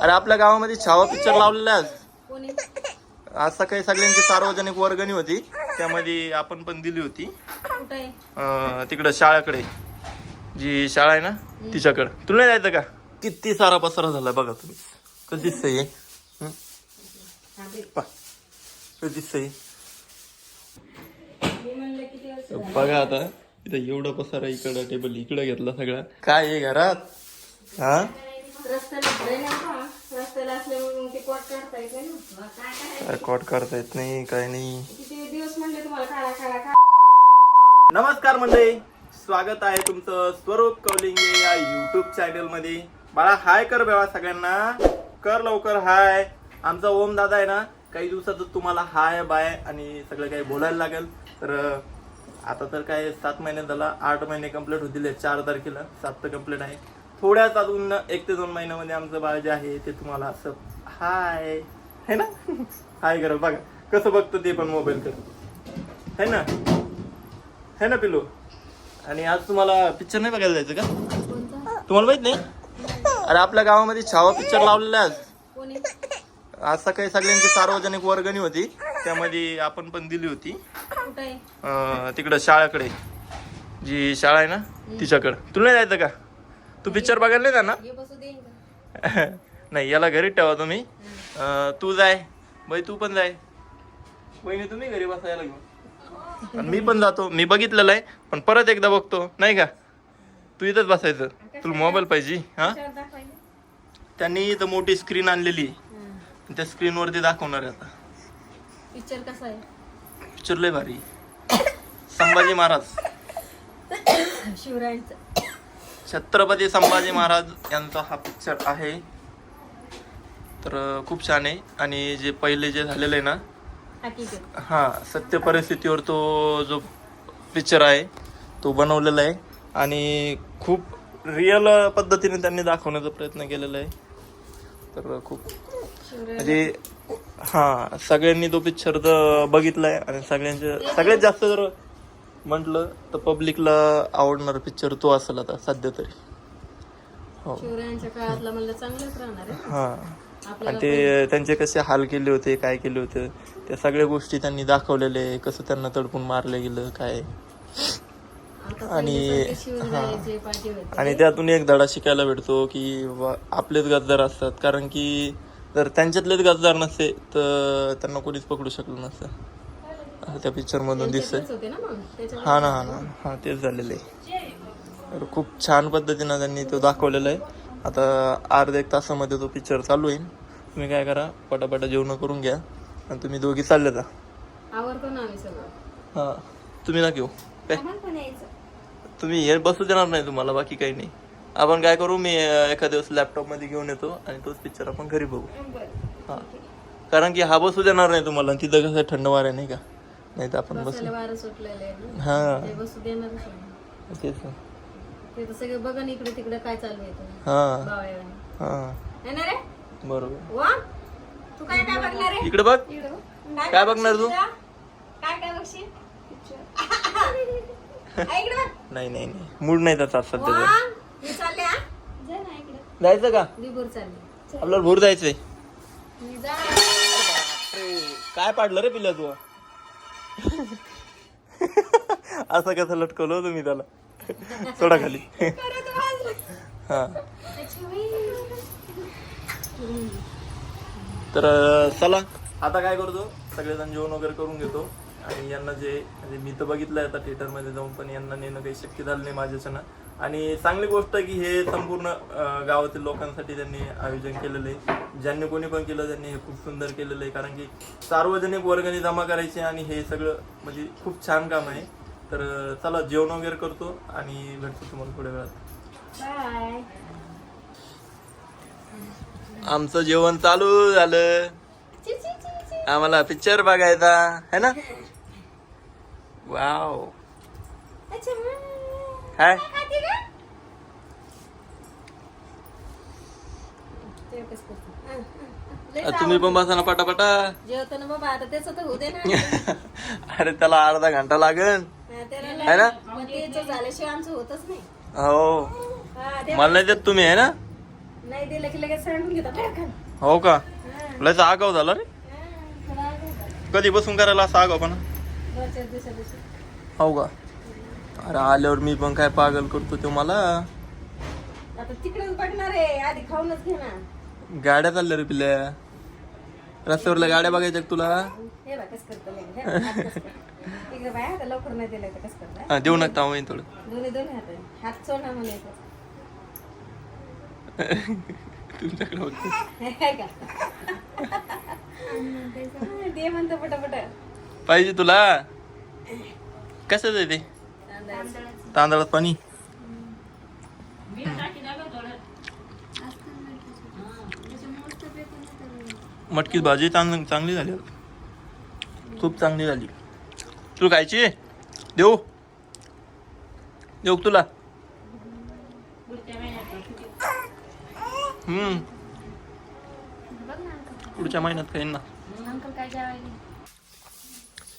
अरे आपल्या गावामध्ये छावा पिक्चर लावलेला आज. सकाळी सगळ्यांची सार्वजनिक वर्गणी होती. त्यामध्ये आपण पण दिली होती. अं, तिकडं शाळाकडे. जी शाळा आहे ना तिच्याकडं. तुला नाही जायचं का? किती सारा पसारा झाला बघा तुम्ही. हे? हं? पहा. दिसतंय मी म्हणलं किती वर्ष बघा आता. इथं एवढं पसारा इकडं टेबल इकडं घेतला सगळा. काय आहे घरात? हा? रस्त्याला भरे नाही का? रस्त्याला असल्यामुळे मग ते पोट काढता येते ना. काय करायचं? रेकॉर्ड करता येत नाही काय नाही. किती दिवस म्हणले तुम्हाला काढा काढा काढा. नमस्कार मंडळी. स्वागत आहे तुमचं स्वरूप कौलिंगे या युट्यूब चॅनलमध्ये. बाळा हाय कर बेवा सगळ्यांना. कर लवकर हाय. आमचा ओम दादा आहे ना काही दिवसातच तुम्हाला हाय बाय आणि सगळं काही बोलायला लागेल. तर आता तर काय सात महिने झाला आठ महिने कंप्लीट होतील चार तारखेला. सात तर कंप्लीट आहे. थोड्याच अजून एक ते दोन महिन्यामध्ये आमचं बाळ जे आहे ते तुम्हाला असं हाय. है ना? हाय कर बघा कसं बघतं ते पण मोबाईल कर है ना? है ना पिलू आणि आज तुम्हाला पिक्चर नाही बघायला जायचं का? तुम्हाला माहीत नाही? अरे आपल्या गावामध्ये छावा पिक्चर लावलेला आज. आज सकाळी सगळ्यांची सार्वजनिक वर्गणी होती. त्यामध्ये आपण पण दिली होती. तिकडं शाळाकडे. जी शाळा आहे ना तिच्याकडं. तुला नाही जायचं का? तू पिक्चर बघायला का नाही याला घरी ठेवा तुम्ही. तू जाय. बाई तू पण जाय. बहिणी तुम्ही घरी बसायला घेऊन. आणि मी पण जातो. मी बघितलेलं आहे पण परत एकदा बघतो. नाही का? तू इथंच बसायचं. तुला मोबाईल पाहिजे. हा? त्यांनी इथं मोठी स्क्रीन आणलेली. त्या स्क्रीनवरती दाखवणार आहे आता. पिक्चर कसा आहे? पिक्चर लय भारी. संभाजी महाराज. शिवरायांचं. छत्रपती संभाजी महाराज यांचा हा पिक्चर आहे. तर खूप छान आहे. आणि जे पहिले जे झालेलं आहे ना हा सत्य परिस्थितीवर तो जो पिक्चर आहे तो बनवलेला आहे. आणि खूप रिअल पद्धतीने त्यांनी दाखवण्याचा प्रयत्न केलेला आहे. तर खूप म्हणजे हा सगळ्यांनी तो पिक्चर तर बघितलाय. आणि सगळ्यांच्या सगळ्यात जास्त जर म्हटलं तर पब्लिकला आवडणारा पिक्चर तो असेल आता सध्या तरी. हो. शिवरायांच्या काळातला म्हणलं चांगलंच राहणार आहे. हा. आणि ते त्यांचे कसे हाल केले होते काय केले होते त्या सगळ्या गोष्टी त्यांनी दाखवलेले आहे, कसं त्यांना तडपून मारलं गेलं काय. आणि- होते. आणि त्यातून एक धडा शिकायला भेटतो की आपलेच गद्दार असतात. कारण की जर त्यांच्यातलेच गद्दार नसते तर त्यांना कोणीच पकडू शकलं नसतं. त्या पिक्चर मधून दिसतंय. हा ना हा ना. हा तेच झालेलं आहे. तर खूप छान पद्धतीनं त्यांनी तो दाखवलेला आहे. आता अर्ध्या एक तासामध्ये तो पिक्चर चालू होईल. तुम्ही काय करा पटापटा जेवण करून घ्या. आणि तुम्ही दोघी चालले जा. आवडतो ना आम्ही सगळं. हा. तुम्ही ना घेऊ काय? तुम्ही हे बसू देणार नाही तुम्हाला बाकी काही नाही. आपण काय करू मी एखाद्या दिवस लॅपटॉपमध्ये घेऊन येतो आणि तोच पिक्चर आपण घरी बघू. हा. कारण की हा बसू देणार नाही तुम्हाला आणि तिथं कसं थंड वार आहे नाही का? नाही तर आपण बसू. बसायला वारं सुटलेलं आहे ना. हा. ते बसू तेच ना. ते तर सगळं बघा ना इकडे तिकडे काय चालू आहे तुम्ही हा. बावळ्यावानी. हा. है ना रे? बरोबर. वा. तू काय काय बघणार आहे? इकडे बघ. काय बघणार तू? काय काय बघशील? आ, इकडे बघ. नाही नाही नाही. मूड नाही त्याचा आज सध्या. वा. तरी. मी चालले हा? जा ना इकडे. जायचं का? चालली. आपल्याला भूर जायचंय. मी जा. काय पाडलं रे पिल्या तू? असं कसं लटकवलं हो तुम्ही त्याला? सोडा खाली. हा. तर चला. आता काय करतो? सगळेजण जेवण वगैरे करून घेतो. आणि यांना जे म्हणजे मी तर बघितलंय आता थिएटरमध्ये जाऊन पण यांना नेणं काही शक्य झालं नाही माझ्याच्यानं. आणि चांगली गोष्ट आहे की हे संपूर्ण गावातील लोकांसाठी त्यांनी आयोजन केलेलं आहे. ज्यांनी कोणी पण केलं त्यांनी हे खूप सुंदर केलेलं आहे. कारण की सार्वजनिक वर्गणी जमा करायची आणि हे सगळं म्हणजे खूप छान काम आहे. तर चला जेवण वगैरे करतो आणि भेटतो तुम्हाला थोड्या वेळात. बाय. आमचं जेवण चालू झालं. ची, ची, ची, ची. आम्हाला पिक्चर बघायचा है ना? वाव अच्छा. काय तुम्ही पण बसा ना पटापटा. जेवतो ना बाबा आता त्याच तर होऊ दे ना. अरे त्याला अर्धा घंटा लागेल. हा, ना? मग तेच झाल्याशिवाय आमचं होतच नाही. हो. हा, ते- मला नाही देत तुम्ही आहे ना? नाही दिलं की लगेच सांडून घेतो पटकन. हो का. लयच आगाव झाला रे. हा. कधी बसून करायला असा आगाव पण. हो का? अरे आल्यावर मी पण काय पागल करतो ते मला. आता तिकडेच बघणार आहे आधी खाऊनच घे ना गाड्या चालल्या रे पिल्या रस्त्यावरल्या गाड्या बघायच्या का तुला? हे बघ कसं करतो लय. हे बघ, हात कसं करतो. इकडे बाय आता लवकर नाही दिलं तर कसं करतो हा, देऊ नका होईन थोडं. दोन्ही दोन्ही हात आहे. हात सोडा म्हणायचं तुमच्याकडे बघतो. हे का? दे म्हणतो पटापट. पाहिजे तुला. कसं आहे ते? तांदळात पाणी? मटकीत भाजी चांग चांगली झाली खूप चांगली झाली. तू खायची? देऊ. देऊ तुला? हम्म. पुढच्या महिन्यात खाईन ना.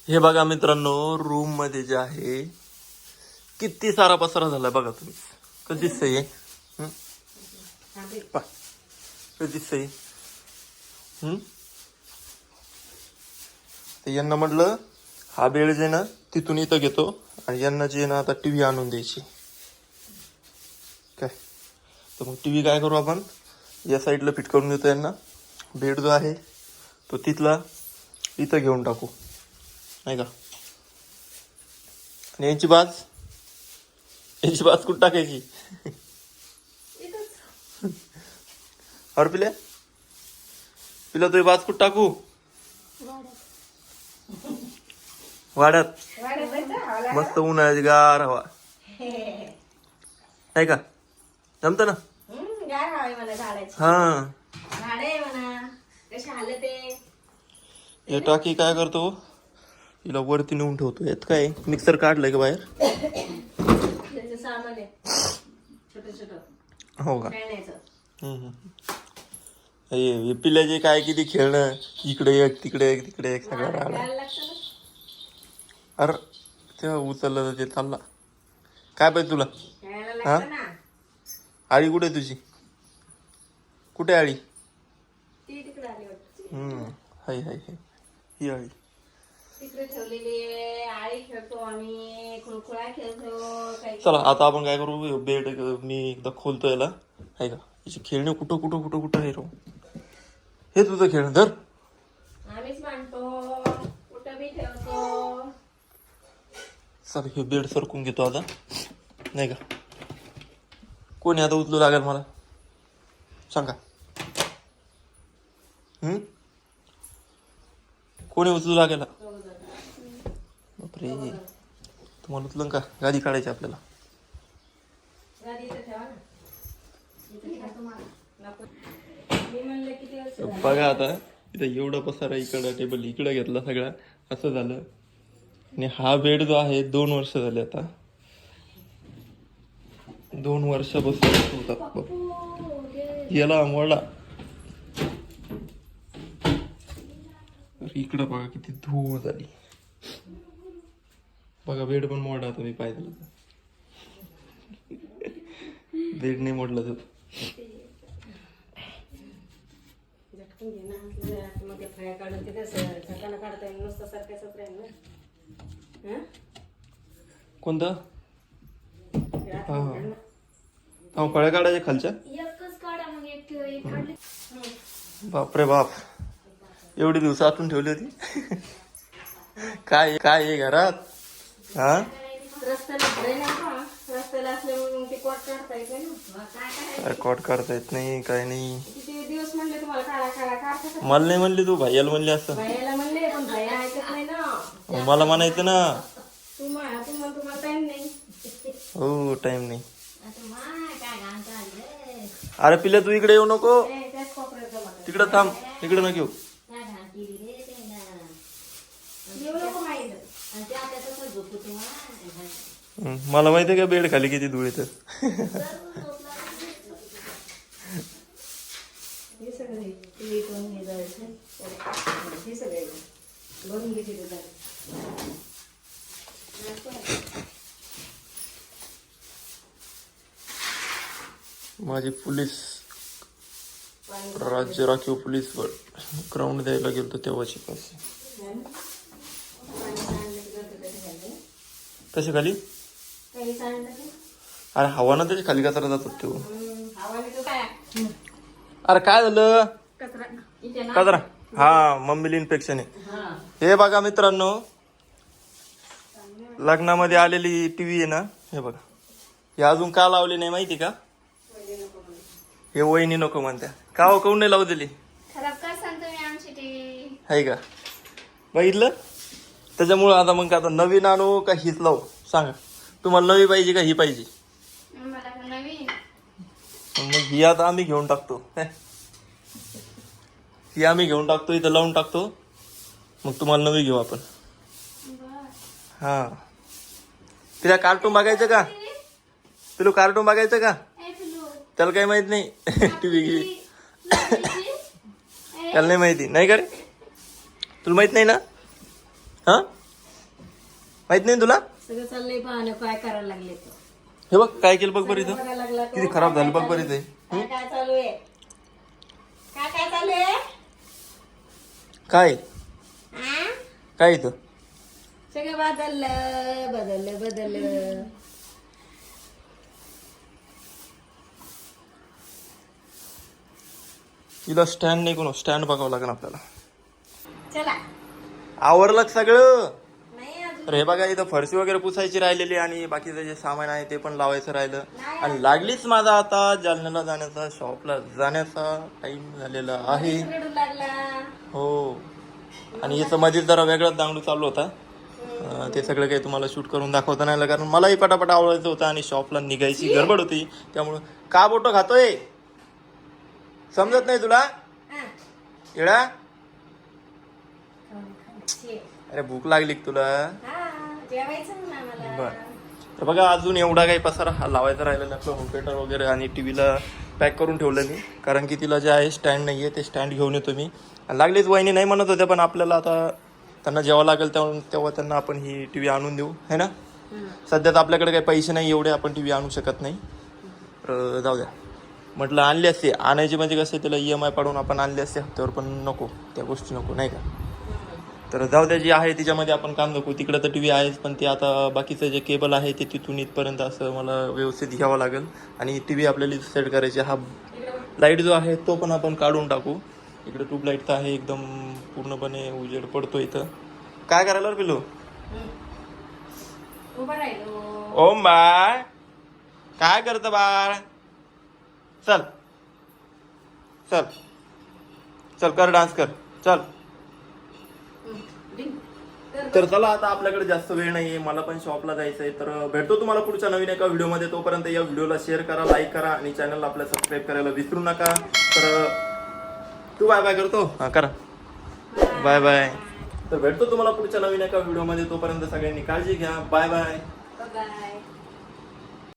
हे बघा मित्रांनो रूममध्ये जे आहे किती सारा पसारा झाला बघा तुम्ही. कसं सही? आहे हं? पहा. कसं हम्म यांना म्हटलं हा बेळ जे ना तिथून इथं घेतो आणि यांना जे ना आता टी व्ही आणून द्यायची. काय? तर मग टी व्ही काय करू आपण? या साईडला फिट करून देतो यांना. बेड जो आहे तो तिथला इथं घेऊन टाकू. नाही का? आणि यांची बाज? यांची बाज कुठं टाकायची? अरे पिल्या पिला? तुझी बाज कुठं टाकू? वाड्यात मस्त उन्हाळ्याची गार हवा. नाही का? जमत ना? आहे हा. आहे हे टाकी काय करतो? तिला वरती नेऊन ठेवतो. यात काय? मिक्सर काढलंय का बाहेर? सामान आहे छोट छोट. हो का? खेळण्याचं. हम्म. हे हे पिल्याचे काय किती खेळणं इकडे एक तिकडे एक तिकडे एक सगळं राहिला. खेळायला लागतं ना. अरे तेव्हा उचललं तर ते चालला. काय पाहिजे तुला? खेळायला लागतं ना. आळी कुठे आहे तुझी? कुठे आहे आळी? ती तिकडे आली वाटतं. हम्म. हाय हाय हाय. ही आळी. तिकडे ठेवलेली आहे. आळी खेळतो आम्ही. खुळखुळा खेळतो. काही चला आता आपण काय करू? बेड मी एकदा खोलतो याला. आहे का? याची खेळणी कुठं कुठं कुठं कुठं आहे राहू हे तुझं खेळणं धर. आम्हीच मांडतो. कुठं बी ठेवतो. चल हे बेड सरकून घेतो आता. नाही का? कोणी आता उचलू लागेल मला? सांगा. हम्म? कोणी उचलू लागेल? बापरे. तुम्हाला उचलून का? गादी काढायची आपल्याला? बघा आता इथं एवढा पसारा इकडं टेबल इकडं घेतला सगळा. असं झालं. आणि हा बेड जो आहे दोन वर्ष झाले आता. दोन वर्षापासून होता. याला मोडला इकडं बघा किती धूळ झाली. बघा बेड पण मोडला तुम्ही पाहिजे बेड नाही मोडला तो. झटकून घे ना आपल्याला मग ते फ्राय काढून तिथे झटाला काढता येईल नुसतं सारख्याच राहील ना हं? कोणता हे हा. फळ्या काढायच्या खालच्या बापरे बाप. एवढी दिवस आठवून ठेवली होती. काय काय आहे घरात? हा? कोट ना. करता येत नाही काय नाही? मला नाही म्हणली तू भाईयाला म्हणली असं. भैयाला म्हणले पण भैया ऐकत नाही ना. मला म्हणायचं ना. हो टाइम नाही. अरे पिल्या तू इकडे येऊ नको. तिकडे थांब इकडे नको येऊ काय घाण केली रे ते ना येऊ नको माहीत आणि ते आता तसं झोपू तुम्हाला हम्म, मला माहिती आहे का बेड खाली किती धूळ येतं. ते जायचं. माझी पोलीस राज्य राखीव पोलीस ग्राउंड द्यायला गेलो तेव्हाची पास पाणी सांडलं की नंतर कधी झालं कशी खाली? अरे हवा ना त्याच्याखाली कचरा जातात तो. अरे काय झालं? कचरा. हा मम्मीला इन्फेक्शन आहे हा. बघा मित्रांनो लग्नामध्ये आलेली टीव्ही आहे ना हे बघा. हे अजून का लावली नाही माहिती का? हे वहिनी नको म्हणत्या. का हो काऊन नाही लावू दिली? आहे का? बघितलं? त्याच्यामुळं आता मग आता नवीन आणू का हीच लावू? सांगा. तुम्हाला नवी पाहिजे का ही पाहिजे? मग ही आता आम्ही घेऊन टाकतो. ही आम्ही घेऊन टाकतो इथं लावून टाकतो. मग तुम्हाला नवी घेऊ आपण. हा. तिला कार्टून बघायचं का? पिलू कार्टून बघायचं का? त्याला काही माहीत नाही. टीव्ही घे. त्याला नाही माहिती. नाही का रे? तुला माहीत नाही ना? हा? माहीत नाही तुला? सगळं चाललंय पाहणं काय करायला लागले तो हे बघ काय केलं बघ बरं इथं? बघायला लागला तो. किती खराब झालं बघ बरं इथे. काय काय चालू आहे? काय काय चालू आहे? काय? हा? काय इथं? सगळं बदललं बदललं बदललं. तिला स्टँड नाही कोण? स्टँड बघावं लागेल आपल्याला. चला. आवरलं सगळं. तर हे बघा इथं फरशी वगैरे पुसायची राहिलेली आणि बाकीचं जे सामान आहे ते पण लावायचं राहिलं. आणि लागलीच माझा आता जालन्याला जाण्याचा शॉपला जाण्याचा टाइम झालेला आहे. हो. आणि याचं मध्ये जरा वेगळाच दांगडू चालू होता. ते सगळं काही तुम्हाला शूट करून दाखवता नाही आलं कारण मलाही पटापट आवडायचं होतं आणि शॉपला निघायची गडबड होती. त्यामुळं का बोटो खातोय? समजत नाही तुला. येडा. अरे भूक लागली तुला? हा, बर. तर बघा अजून एवढा काही पसारा लावायचा राहिलेला आपलं होम थिएटर वगैरे आणि टी व्हीला पॅक करून ठेवलं मी. कारण की तिला जे आहे स्टँड नाही आहे ते स्टँड घेऊन येतो मी. लागलीच वहिनी नाही म्हणत होत्या पण आपल्याला आता त्यांना जेव्हा लागेल तेव्हा तेव्हा त्यांना आपण ही टी व्ही आणून देऊ. है ना. सध्या तर आपल्याकडे काही पैसे नाही एवढे आपण टी व्ही आणू शकत नाही. तर जाऊ द्या. म्हटलं आणली असते. आणायची म्हणजे कसं त्याला ई एम आय पाडून आपण आणली असते हप्त्यावर पण नको. त्या गोष्टी नको नाही का? तर जाऊ द्या जी आहे तिच्यामध्ये आपण काम नको. तिकडं तर टी व्ही आहेच पण ते आता बाकीचं जे केबल आहे ते तिथून इथपर्यंत असं मला व्यवस्थित घ्यावं लागेल. आणि टी व्ही आपल्याला सेट करायची हा लाइट जो आहे तो पण आपण काढून टाकू. इकडे ट्यूबलाईट तर आहे एकदम पूर्णपणे उजेड पडतो इथं. काय करायला पिलू ओम बाळ काय करतं बाळ? चल. चल. चल कर डान्स कर. चल. तर चला आता आपल्याकडे जास्त वेळ नाहीये. मला पण शॉपला जायचं आहे तर भेटतो तुम्हाला पुढच्या नवीन एका व्हिडिओमध्ये. तोपर्यंत या व्हिडिओला शेअर करा लाईक करा आणि चॅनलला आपल्या सबस्क्राईब करायला विसरू नका. तर तू बाय बाय करतो. हा करा. बाय बाय तर भेटतो तुम्हाला पुढच्या नवीन एका व्हिडिओमध्ये. तोपर्यंत सगळ्यांनी काळजी घ्या. Bye bye bye